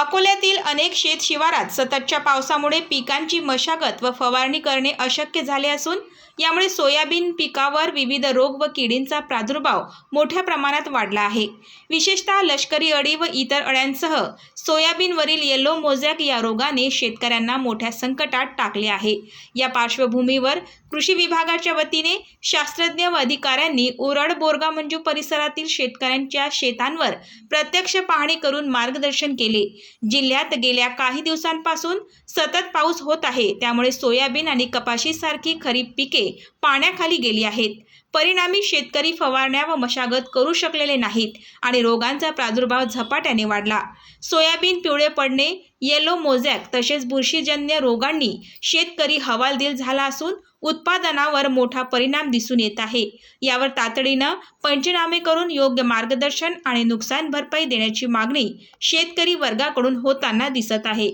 अकोल्यातील अनेक शेत शिवारात सततच्या पावसामुळे पिकांची मशागत व फवारणी करणे अशक्य झाले असून यामुळे सोयाबीन पिकावर विविध रोग व किडींचा प्रादुर्भाव मोठ्या प्रमाणात वाढला आहे. विशेषतः लष्करी अळी व इतर अळ्यांसह सोयाबीनवरील येलो मोझॅक या रोगाने शेतकऱ्यांना मोठ्या संकटात टाकले आहे. या पार्श्वभूमीवर कृषी विभागाच्या वतीने शास्त्रज्ञ व अधिकाऱ्यांनी उरड बोरगा मंजू परिसरातील शेतकऱ्यांच्या शेतांवर प्रत्यक्ष पाहणी करून मार्गदर्शन केले. जिल्ह्यात गेल्या काही दिवसांपासून सतत पाऊस होत आहे. त्यामुळे सोयाबीन आणि कपाशीसारखी खरीप पिके पाण्याखाली गेली आहेत. परिणामी शेतकरी फवारण्या व मशागत करू शकलेले नाहीत आणि रोगांचा प्रादुर्भाव झपाट्याने वाढला. सोयाबीन पिवळे पडणे येलो मोझॅक तसेच बुरशीजन्य रोगांनी शेतकरी हवालदिल झाला असून उत्पादनावर मोठा परिणाम दिसून येत आहे. यावर तातडीनं पंचनामे करून योग्य मार्गदर्शन आणि नुकसान भरपाई देण्याची मागणी शेतकरी वर्गाकडून होताना दिसत आहे.